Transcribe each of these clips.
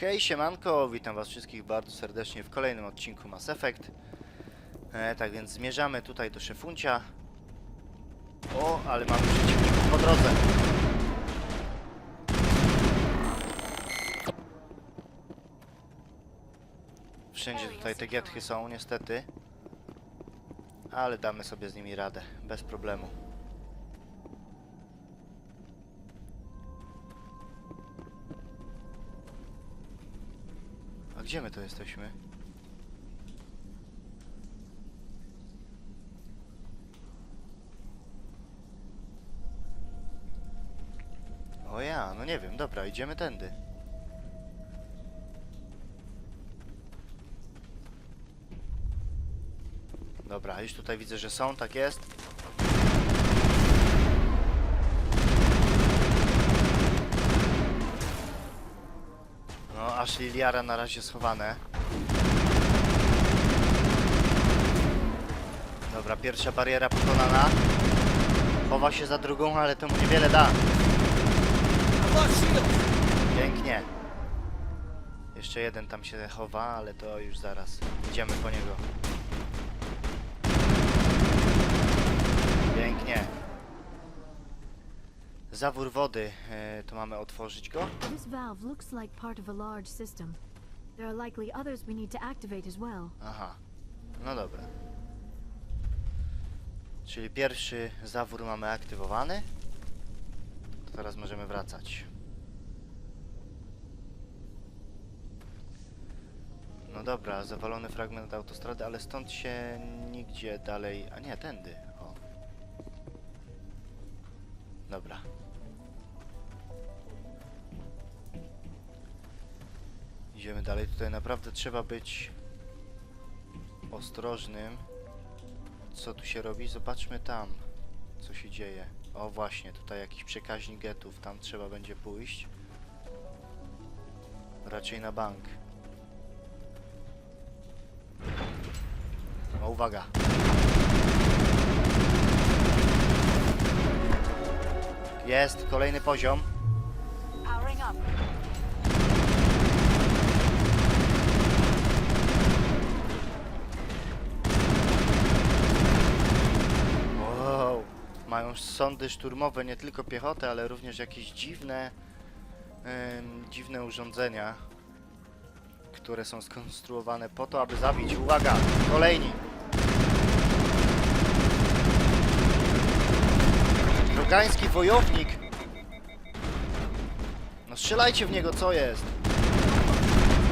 Hej, siemanko, witam was wszystkich bardzo serdecznie w kolejnym odcinku Mass Effect. E, tak więc zmierzamy tutaj do szefuncia. O, ale mamy przeciwników po drodze. Wszędzie tutaj te gietchy są, niestety. Ale damy sobie z nimi radę, bez problemu. Gdzie my to jesteśmy? O ja, no nie wiem, dobra, idziemy tędy. Dobra, już tutaj widzę, że są, tak jest. Aż Liliara na razie schowane. Dobra, pierwsza bariera pokonana. Chowa się za drugą, ale to mu niewiele da. Pięknie. Jeszcze jeden tam się chowa, ale to już zaraz. Idziemy po niego. Pięknie. Zawór wody. E, to mamy otworzyć go. This valve looks like part of a large system. There are likely others we need to activate as well. Aha. No dobra. Czyli pierwszy zawór mamy aktywowany. To teraz możemy wracać. No dobra, zawalony fragment autostrady, ale stąd się nigdzie dalej... A nie, tędy. O. Dobra. Idziemy dalej. Tutaj naprawdę trzeba być ostrożnym. Co tu się robi? Zobaczmy tam, co się dzieje. O właśnie, tutaj jakiś przekaźnik getów, tam trzeba będzie pójść. Raczej na bank. O, uwaga. Jest, kolejny poziom. Powering up. Wow. Mają sądy szturmowe nie tylko piechotę, ale również jakieś dziwne, dziwne urządzenia, które są skonstruowane po to, aby zabić. Uwaga! Kolejni! Krogański wojownik! No strzelajcie w niego, co jest?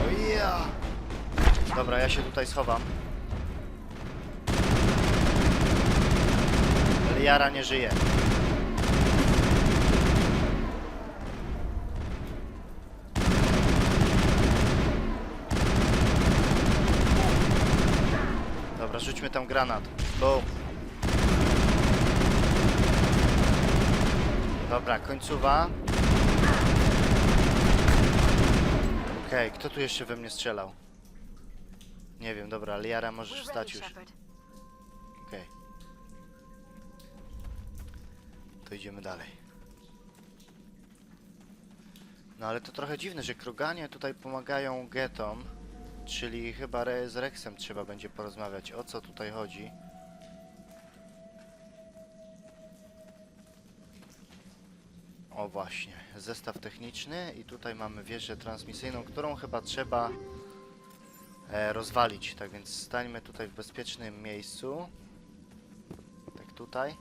O ja! Dobra, ja się tutaj schowam. Liara nie żyje. Dobra, rzućmy tam granat. Boom. Dobra, końcowa. Okej, kto tu jeszcze we mnie strzelał? Nie wiem, dobra, Liara możesz We're wstać już. To idziemy dalej. No ale to trochę dziwne, że Kroganie tutaj pomagają getom, czyli chyba z Rexem trzeba będzie porozmawiać. O co tutaj chodzi? O właśnie, zestaw techniczny i tutaj mamy wieżę transmisyjną, którą chyba trzeba e, rozwalić. Tak więc stańmy tutaj w bezpiecznym miejscu. Tak tutaj.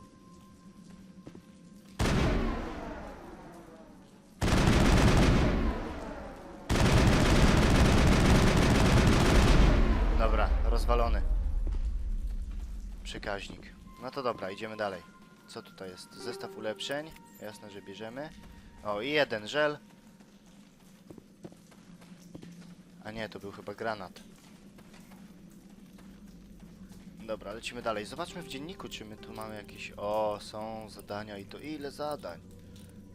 Dobra, rozwalony. Przekaźnik. No to dobra, idziemy dalej. Co tutaj jest? Zestaw ulepszeń. Jasne, że bierzemy. O, i jeden żel. A nie, to był chyba granat. Dobra, lecimy dalej. Zobaczmy w dzienniku, czy my tu mamy jakieś... O, są zadania i to ile zadań?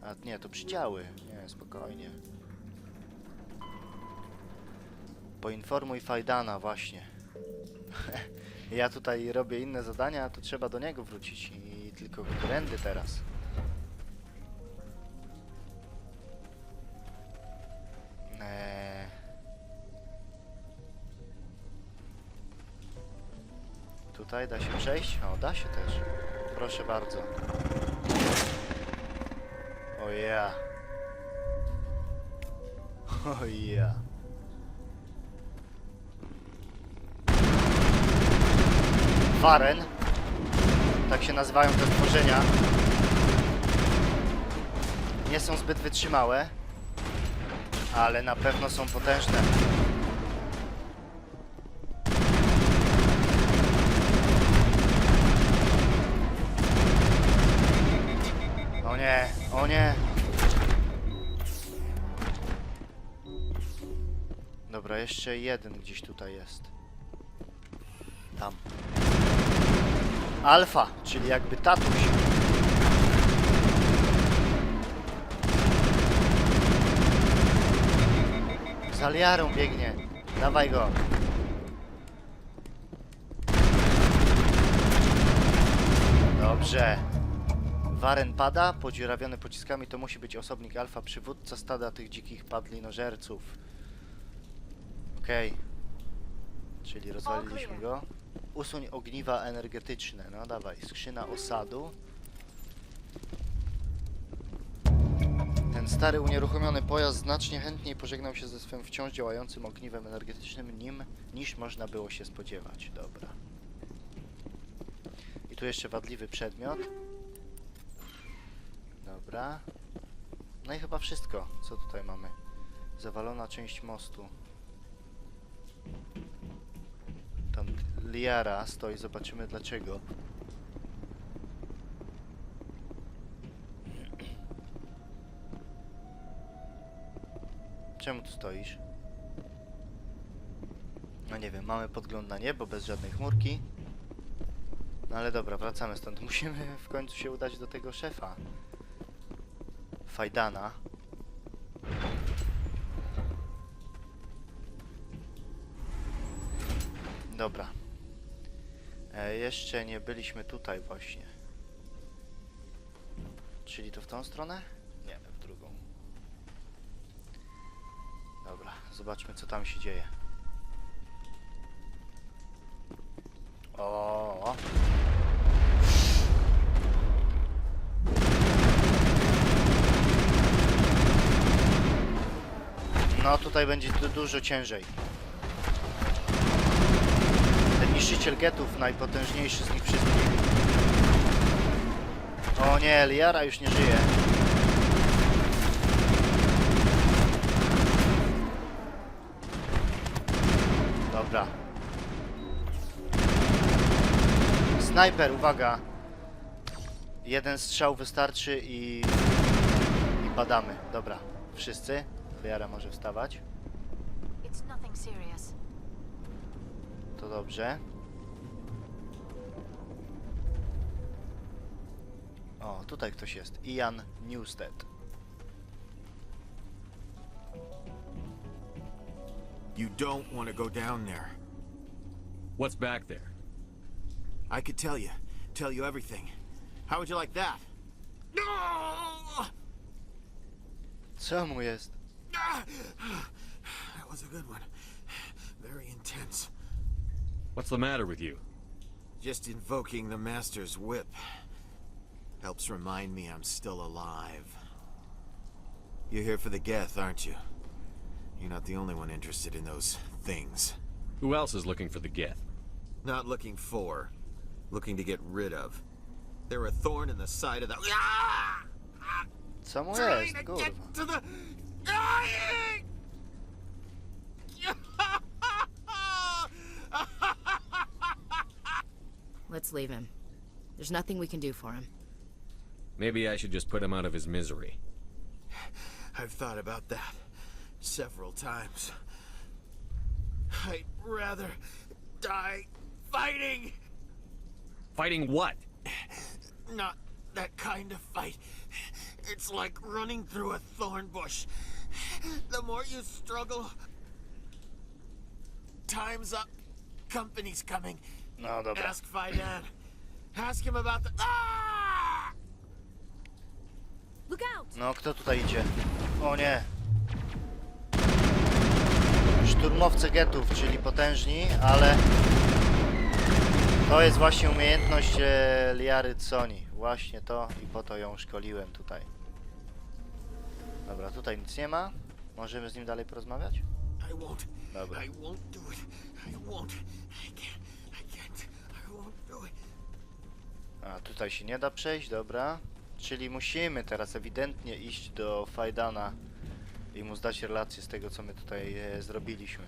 A nie, to przydziały. Nie, spokojnie. Poinformuj Fajdana, właśnie. ja tutaj robię inne zadania, to trzeba do niego wrócić i tylko trendy teraz. Eee... Tutaj da się przejść? O, da się też. Proszę bardzo. O oh ja. Yeah. O oh ja. Yeah. Waren. Tak się nazywają te stworzenia. Nie są zbyt wytrzymałe, ale na pewno są potężne. O nie, o nie. Dobra, jeszcze jeden gdzieś tutaj jest. Tam. Alfa, czyli jakby tatuś. Z aliarą biegnie. Dawaj go. Dobrze. Waren pada, podziurawiony pociskami to musi być osobnik alfa, przywódca stada tych dzikich padlinożerców. Okej. Czyli rozwaliliśmy go. Usuń ogniwa energetyczne. No dawaj, skrzyna osadu. Ten stary unieruchomiony pojazd znacznie chętniej pożegnał się ze swym wciąż działającym ogniwem energetycznym nim, niż można było się spodziewać. Dobra. I tu jeszcze wadliwy przedmiot. Dobra. No i chyba wszystko, co tutaj mamy. Zawalona część mostu. Liara stoi, zobaczymy dlaczego. Czemu tu stoisz? No nie wiem, mamy podgląd na niebo bez żadnej chmurki. No ale dobra, wracamy stąd. Musimy w końcu się udać do tego szefa. Fajdana. Dobra. E, jeszcze nie byliśmy tutaj właśnie. Czyli to w tą stronę? Nie, w drugą. Dobra, zobaczmy co tam się dzieje. O. No tutaj będzie du dużo ciężej. Niszczyciel getów, najpotężniejszy z nich wszystkich. O nie, Liara już nie żyje. Dobra. Snajper, uwaga. Jeden strzał wystarczy i... i padamy. Dobra, wszyscy. Liara może wstawać. It's nothing serious. To dobrze. O, tutaj ktoś jest. Ian Newstead. You don't want to go down there. What's back there? I could tell you. Tell you everything. How would you like that? No! Co mu jest? That was a good one. Very intense. What's the matter with you? Just invoking the Master's whip helps remind me I'm still alive. You're here for the Geth, aren't you? You're not the only one interested in those things. Who else is looking for the Geth? Not looking for, looking to get rid of. They're a thorn in the side of the. Ah! Ah! Co mu trying to get to the dying. Let's leave him. There's nothing we can do for him. Maybe I should just put him out of his misery. I've thought about that several times. I'd rather die fighting, Fighting what? not that kind of fight. It's like running through a thorn bush. The more you struggle, time's up. Company's coming. No dobra. Ask Fidan. Ask him about the. Ah! Look out! No, kto tutaj idzie? O nie. Szturmowcy getów, czyli potężni, ale To jest właśnie umiejętność e, Liary Sony. Właśnie to i po to ją szkoliłem tutaj. Dobra, tutaj nic nie ma. Możemy z nim dalej porozmawiać? I won't. Dobra. I won't do it. I won't. I can't. I can't. A, tutaj się nie da przejść, dobra. Czyli musimy teraz ewidentnie iść do Fajdana i mu zdać relację z tego, co my tutaj e, zrobiliśmy.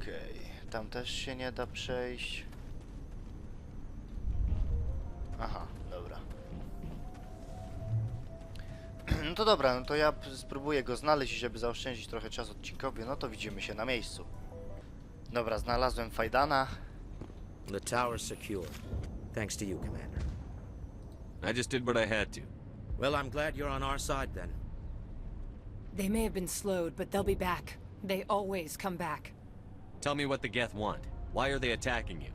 Okej, tam też się nie da przejść. Aha, dobra. No to dobra, no to ja spróbuję go znaleźć, żeby zaoszczędzić trochę czasu odcinkowi, no to widzimy się na miejscu. Dobra, znalazłem Fajdana. The tower's secure. Thanks to you, Commander. I just did what I had to. Well, I'm glad you're on our side then. They may have been slowed, but they'll be back. They always come back. Tell me what the Geth want. Why are they attacking you?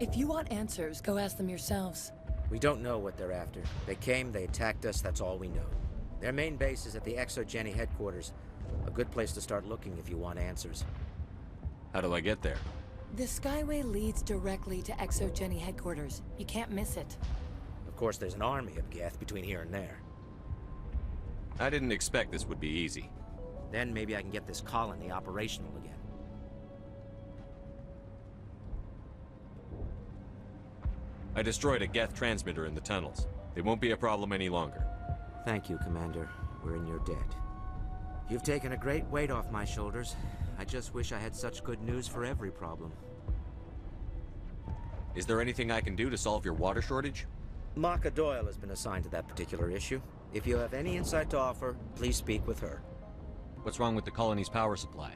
If you want answers, go ask them yourselves. We don't know what they're after. They came, they attacked us, that's all we know. Their main base is at the ExoGeni headquarters. A good place to start looking if you want answers. How do I get there? The Skyway leads directly to ExoGeni headquarters. You can't miss it. Of course, there's an army of Geth between here and there. I didn't expect this would be easy. Then maybe I can get this colony operational again. I destroyed a Geth transmitter in the tunnels. It won't be a problem any longer. Thank you, Commander. We're in your debt. You've taken a great weight off my shoulders. I just wish I had such good news for every problem. Is there anything I can do to solve your water shortage? Maka Doyle has been assigned to that particular issue. If you have any insight to offer, please speak with her. What's wrong with the colony's power supply?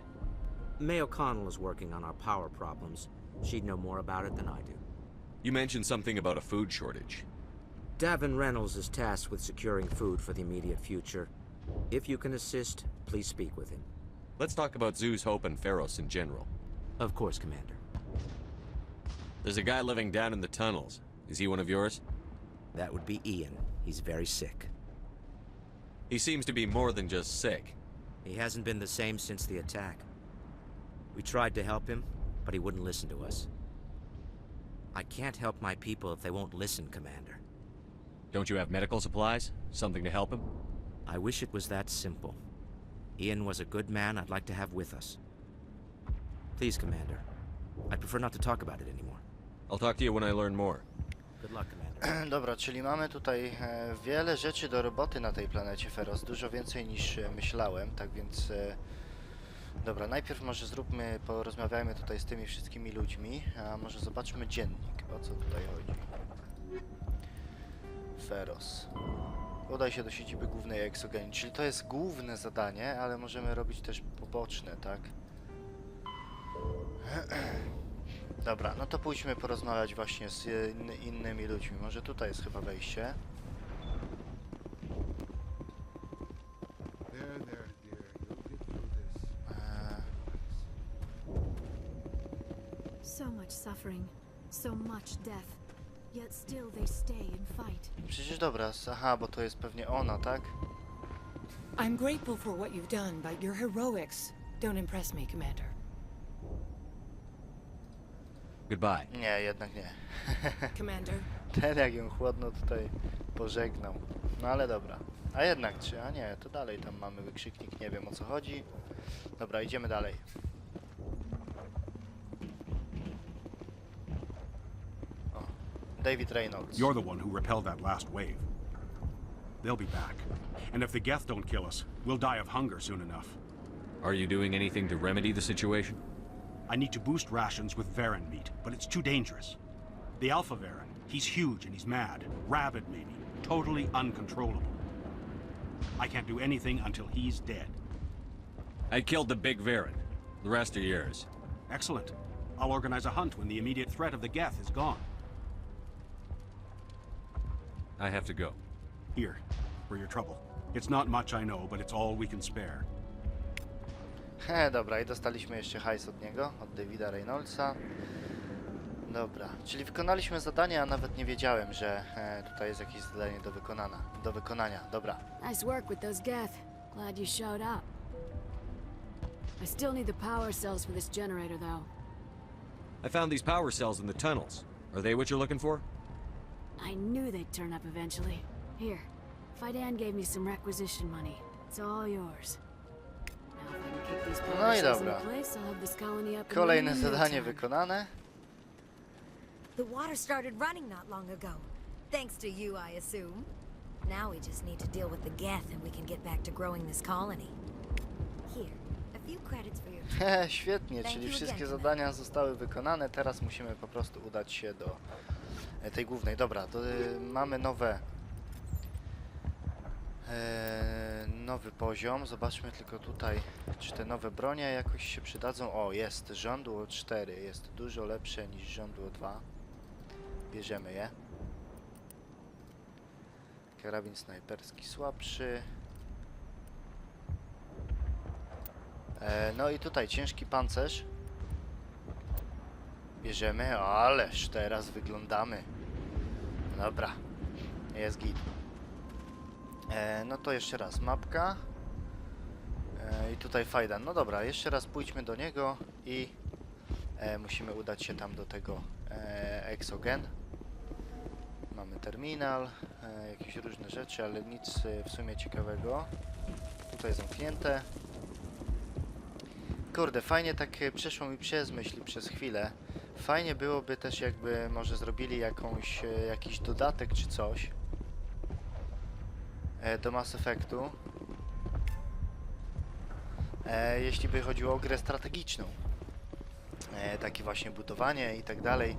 May O'Connell is working on our power problems. She'd know more about it than I do. You mentioned something about a food shortage. Davin Reynolds is tasked with securing food for the immediate future. If you can assist, please speak with him. Let's talk about Zeus, Hope, and Pharos in general. Of course, Commander. There's a guy living down in the tunnels. Is he one of yours? That would be Ian. He's very sick. He seems to be more than just sick. He hasn't been the same since the attack. We tried to help him, but he wouldn't listen to us. I can't help my people if they won't listen, Commander. Don't you have medical supplies? Something to help him? I wish it was that simple. Ian was a good man I'd like to have with us. Please, Commander. I'd prefer not to talk about it anymore. I'll talk to you when I learn more. Good luck, Commander. Dobra, czyli mamy tutaj e, wiele rzeczy do roboty na tej planecie Feros, dużo więcej niż e, myślałem, tak więc... E, dobra, najpierw może zróbmy, porozmawiajmy tutaj z tymi wszystkimi ludźmi, a może zobaczmy dziennik, o co tutaj chodzi. Feros. Udaj się do siedziby głównej Exogeni, czyli to jest główne zadanie, ale możemy robić też poboczne, tak? Dobra, no to pójdźmy porozmawiać właśnie z inny, innymi ludźmi. Może tutaj jest chyba wejście. Eee, So much suffering, so much death. Przecież dobra, aha, bo to jest pewnie ona, tak? I'm grateful for what you've done, but your heroics don't impress me, Commander. Goodbye. Nie, jednak nie. Commander, Ten jak ją chłodno tutaj pożegnał. No ale dobra. A jednak czy, a nie, to dalej tam mamy wykrzyknik, nie wiem o co chodzi. Dobra, idziemy dalej. David Reynolds. You're the one who repelled that last wave. They'll be back. And if the Geth don't kill us, we'll die of hunger soon enough. Are you doing anything to remedy the situation? I need to boost rations with Varen meat, but it's too dangerous. The Alpha Varen, he's huge and he's mad. Rabid, maybe. Totally uncontrollable. I can't do anything until he's dead. I killed the big Varen. The rest are yours. Excellent. I'll organize a hunt when the immediate threat of the Geth is gone. I have to go. Here, for your trouble. It's not much I know, but it's all we can spare. He, dobra, i dostaliśmy jeszcze hajs od niego, od Davida Reynoldsa. Dobra, czyli wykonaliśmy zadanie, a nawet nie wiedziałem, że e, tutaj jest jakieś zadanie do, wykonana, do wykonania. Dobra. Nice work with those Geth. Glad you showed up. I still need the power cells for this generator, though. I found these power cells in the tunnels. Are they what you're looking for? I knew they'd turn up eventually. Here, Fidan gave me some requisition money. It's all yours. Now if I can kick these No i dobra. into place, I'll have this colony up and Kolejne running in no zadanie time. wykonane. The water started running not long ago. Thanks to you, I assume. Now we just need to deal with the Geth and we can get back to growing this colony. Here, a few credits for your Hehe, Świetnie, czyli wszystkie zadania zostały wykonane. Teraz musimy po prostu udać się do tej głównej. Dobra, to y, mamy nowe. E, nowy poziom. Zobaczmy tylko tutaj, czy te nowe bronie jakoś się przydadzą. O, jest żądło 4. Jest dużo lepsze niż żądło 2. Bierzemy je. Karabin snajperski słabszy. E, no i tutaj ciężki pancerz. Bierzemy, ależ teraz wyglądamy. Dobra, jest git. E, no to jeszcze raz mapka. E, I tutaj fajdan. No dobra, jeszcze raz pójdźmy do niego i e, musimy udać się tam do tego e, Exogen. Mamy terminal, e, jakieś różne rzeczy, ale nic e, w sumie ciekawego. Tutaj zamknięte. Kurde, fajnie tak e, przeszło mi przez myśli przez chwilę. Fajnie byłoby też jakby może zrobili jakąś, e, jakiś dodatek czy coś e, do Mass Effectu. E, jeśli by chodziło o grę strategiczną. Takie właśnie budowanie i tak dalej.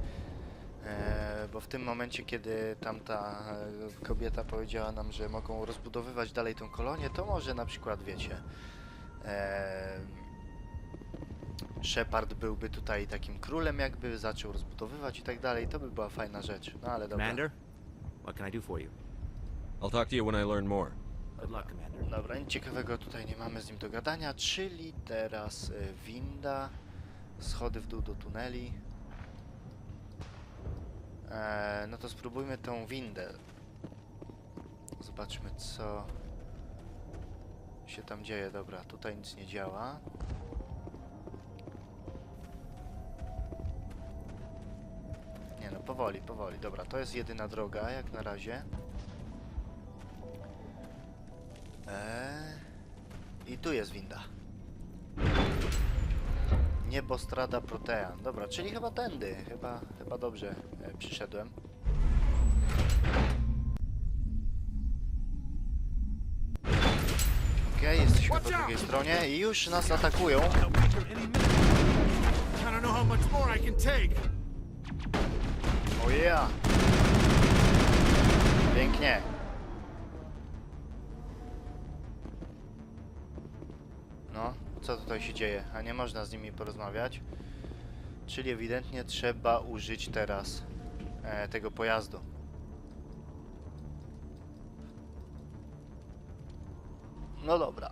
Bo w tym momencie, kiedy tamta kobieta powiedziała nam, że mogą rozbudowywać dalej tą kolonię, to może na przykład, wiecie, Shepard byłby tutaj takim królem jakby, zaczął rozbudowywać i tak dalej, to by była fajna rzecz, no ale dobra. Commander, what can I do for you? I'll talk to you when I learn more. Good luck, Commander. Dobra, nic ciekawego tutaj nie mamy z nim do gadania, czyli teraz y, winda, schody w dół do tuneli. E, no to spróbujmy tą windę. Zobaczmy co się tam dzieje. Dobra, tutaj nic nie działa. Powoli, powoli. Dobra, to jest jedyna droga jak na razie. Eee, I tu jest winda. Niebostrada Protean. Dobra, czyli chyba tędy. Chyba, chyba dobrze e, przyszedłem. Okej, jesteśmy po drugiej stronie i już nas atakują. I don't know how much more I can take. O yeah! Pięknie. No, co tutaj się dzieje? A nie można z nimi porozmawiać. Czyli ewidentnie trzeba użyć teraz e, tego pojazdu. No dobra.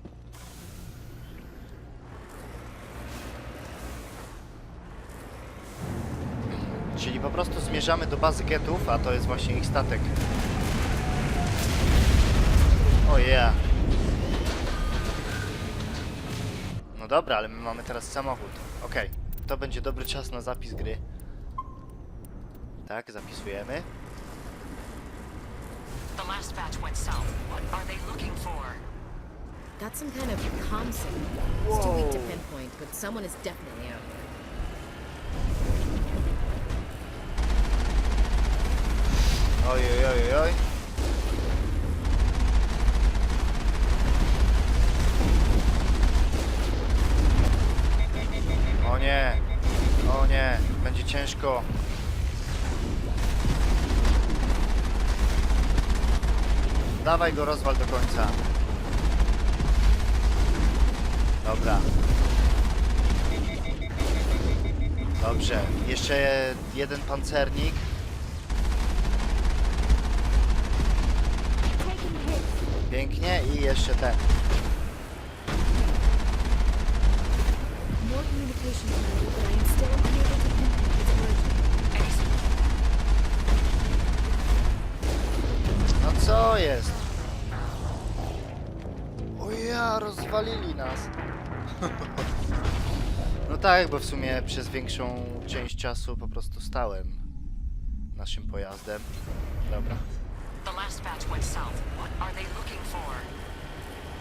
Czyli po prostu zmierzamy do bazy getów, a to jest właśnie ich statek. O yeah. No dobra, ale my mamy teraz samochód. Okej, to będzie dobry czas na zapis gry. Tak, zapisujemy. The last batch went south. What are they looking for? Got some kind of comm signal. It's too weak to pinpoint, but someone is definitely out there. Oj, oj, oj, oj. O nie, o nie, będzie ciężko. Dawaj go rozwal do końca. Dobra. Dobrze, jeszcze jeden pancernik. Pięknie i jeszcze ten. No co jest? O ja, rozwalili nas. No tak, bo w sumie przez większą część czasu po prostu stałem naszym pojazdem. Dobra, last batch went south. What are they looking for?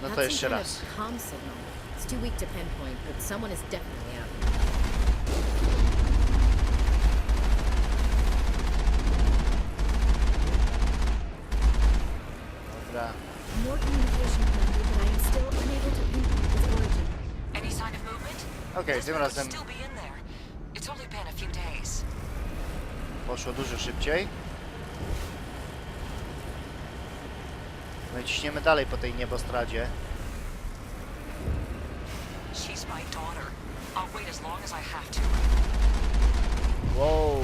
no That's to jeszcze raz. Comm signal. It's too weak to pinpoint, but someone is definitely out. Dobra. More communication, Commander, but I am still unable to pinpoint its origin. Any sign of movement? Okej, This tym could razem still be in there. It's only been a few days. poszło dużo szybciej. I ciśniemy dalej po tej niebostradzie. She's my daughter. I'll wait as long as I have to. Wow.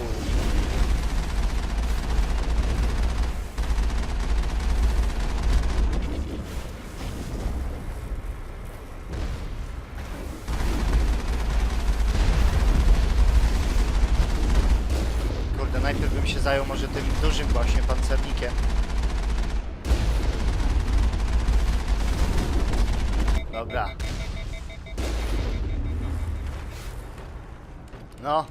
Kurde, najpierw bym się zajął może tym dużym właśnie pancernikiem. Dobra. No,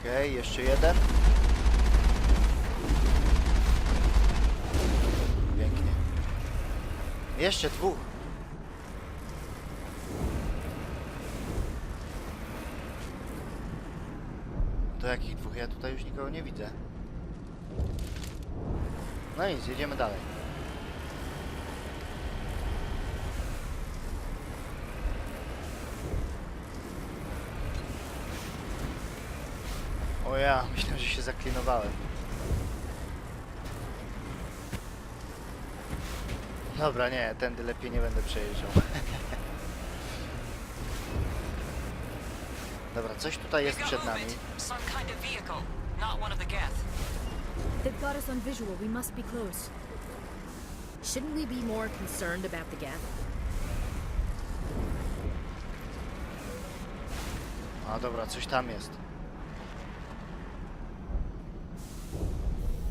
Okej, jeszcze jeden. Pięknie. Jeszcze dwóch. To jakich dwóch? Ja tutaj już nikogo nie widzę. No nic, jedziemy dalej. O ja, myślałem, że się zaklinowałem. Dobra, nie, tędy lepiej nie będę przejeżdżał. Dobra, coś tutaj jest przed nami. They've got us on visual. We must be close. Shouldn't we be more concerned about the Geth? A dobra, coś tam jest.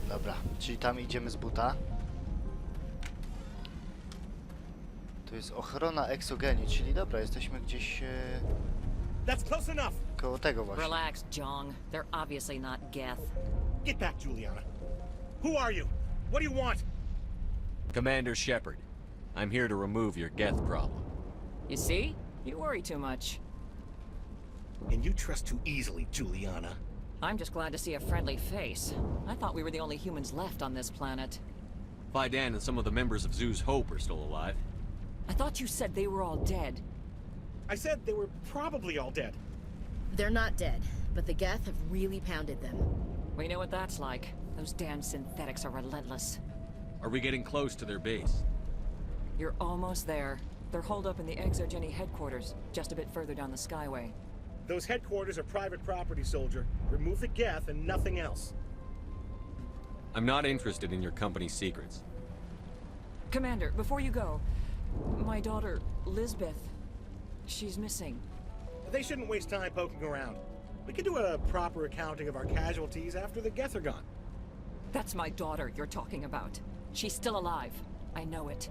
Dobra, czyli tam idziemy z buta. To jest ochrona exogeni, czyli dobra, jesteśmy gdzieś e, That's close enough. koło tego właśnie. Relax, Jong. They're obviously not Geth. Get back, Juliana. Who are you? What do you want? Commander Shepard, I'm here to remove your Geth problem. You see? You worry too much. And you trust too easily, Juliana. I'm just glad to see a friendly face. I thought we were the only humans left on this planet. Fidan and some of the members of Zoo's Hope are still alive. I thought you said they were all dead. I said they were probably all dead. They're not dead, but the Geth have really pounded them. We know what that's like. Those damn synthetics are relentless. Are we getting close to their base? You're almost there. They're holed up in the Exogeny headquarters, just a bit further down the Skyway. Those headquarters are private property, soldier. Remove the Geth and nothing else. I'm not interested in your company's secrets. Commander, before you go, my daughter, Lisbeth, she's missing. They shouldn't waste time poking around. We can do a proper accounting of our casualties after the Geth are gone. That's my daughter you're talking about. She's still alive. I know it.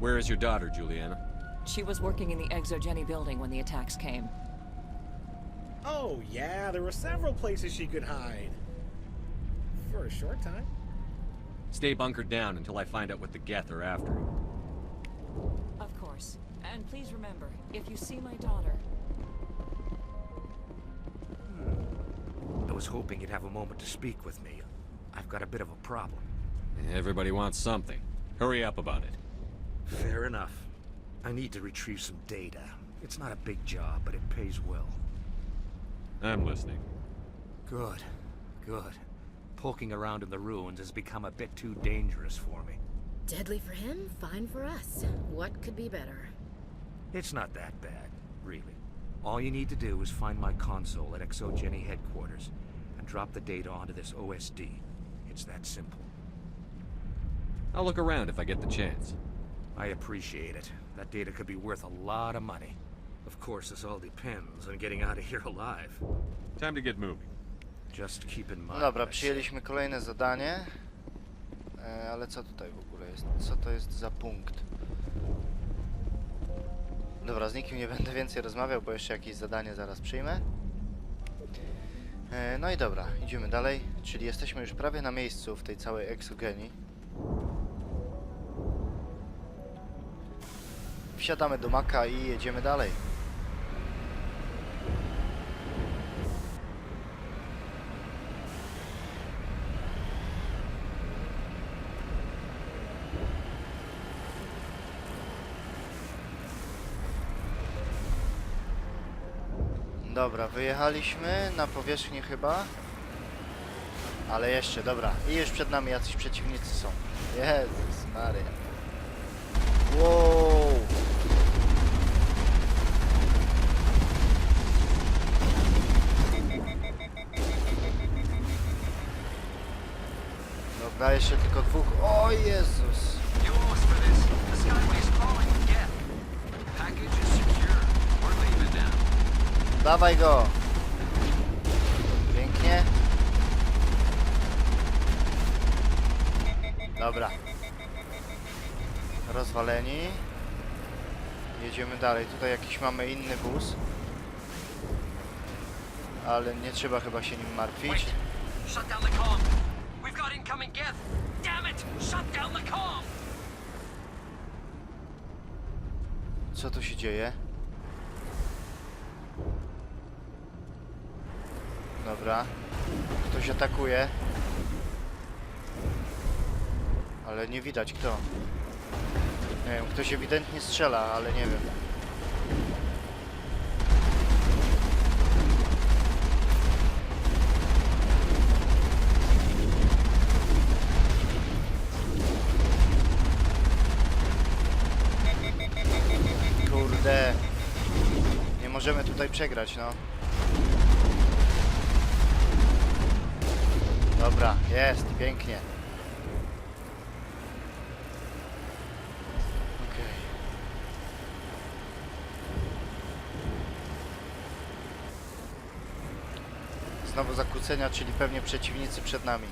Where is your daughter, Juliana? She was working in the Exogeny building when the attacks came. Oh, yeah, there were several places she could hide. For a short time. Stay bunkered down until I find out what the Geth are after. Of course. And please remember, if you see my daughter, I was hoping you'd have a moment to speak with me. I've got a bit of a problem. Everybody wants something. Hurry up about it. Fair enough. I need to retrieve some data. It's not a big job, but it pays well. I'm listening. Good. Good. Poking around in the ruins has become a bit too dangerous for me. Deadly for him, fine for us. What could be better? It's not that bad, really. All you need to do is find my console at Exogeny headquarters and drop the data onto this OSD. It's that simple. I'll look around if I get the chance. I appreciate it. That data could be worth a lot of money. Of course, this all depends on getting out of here alive. Time to get moving. Just keep in No mind. dobra, przyjęliśmy kolejne zadanie. E, ale co tutaj w ogóle jest? Co to jest za punkt? Dobra, z nikim nie będę więcej rozmawiał, bo jeszcze jakieś zadanie zaraz przyjmę. E, no i dobra, idziemy dalej. Czyli jesteśmy już prawie na miejscu w tej całej eksogenii. Wsiadamy do maka i jedziemy dalej. Dobra, wyjechaliśmy na powierzchnię chyba. Ale jeszcze, dobra. I już przed nami jacyś przeciwnicy są. Jezus Maria. Wow. Dobra, jeszcze tylko dwóch. O Jezus. Dawaj go. Pięknie. Dobra. Rozwaleni. Jedziemy dalej. Tutaj jakiś mamy inny bus. Ale nie trzeba chyba się nim martwić. Co tu się dzieje? Dobra. Ktoś atakuje. Ale nie widać kto. Nie wiem, ktoś ewidentnie strzela, ale nie wiem. Kurde. Nie możemy tutaj przegrać, no. Dobra, jest, pięknie. Okej. Znowu zakłócenia, czyli pewnie przeciwnicy przed nami.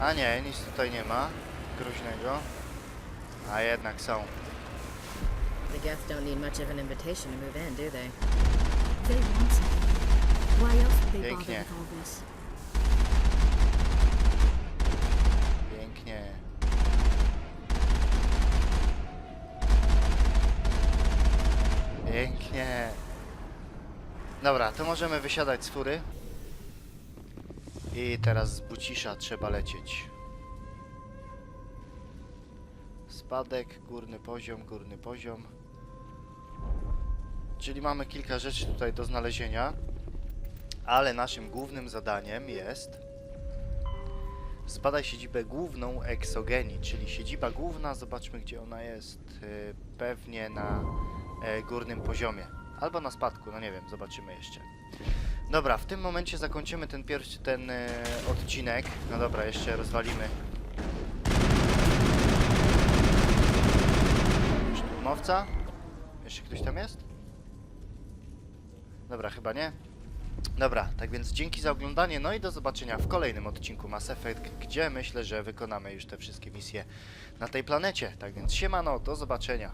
A nie, nic tutaj nie ma groźnego. A jednak są. The Geth don't need much of an invitation to move in, do they? They want something. Why else would they bother Pięknie. with all this? Pięknie. Pięknie. Dobra, to możemy wysiadać z fury. I teraz z Bucisza trzeba lecieć. Spadek, górny poziom, górny poziom. Czyli mamy kilka rzeczy tutaj do znalezienia. Ale naszym głównym zadaniem jest Zbadaj siedzibę główną Exogenii, czyli siedziba główna, zobaczmy gdzie ona jest, y, pewnie na e, górnym poziomie, albo na spadku, no nie wiem, zobaczymy jeszcze. Dobra, w tym momencie zakończymy ten pierwszy, ten e, odcinek, no dobra, jeszcze rozwalimy szturmowca, jeszcze ktoś tam jest? Dobra, chyba nie. Dobra, tak więc dzięki za oglądanie, no i do zobaczenia w kolejnym odcinku Mass Effect, gdzie myślę, że wykonamy już te wszystkie misje na tej planecie. Tak więc siemano, do zobaczenia.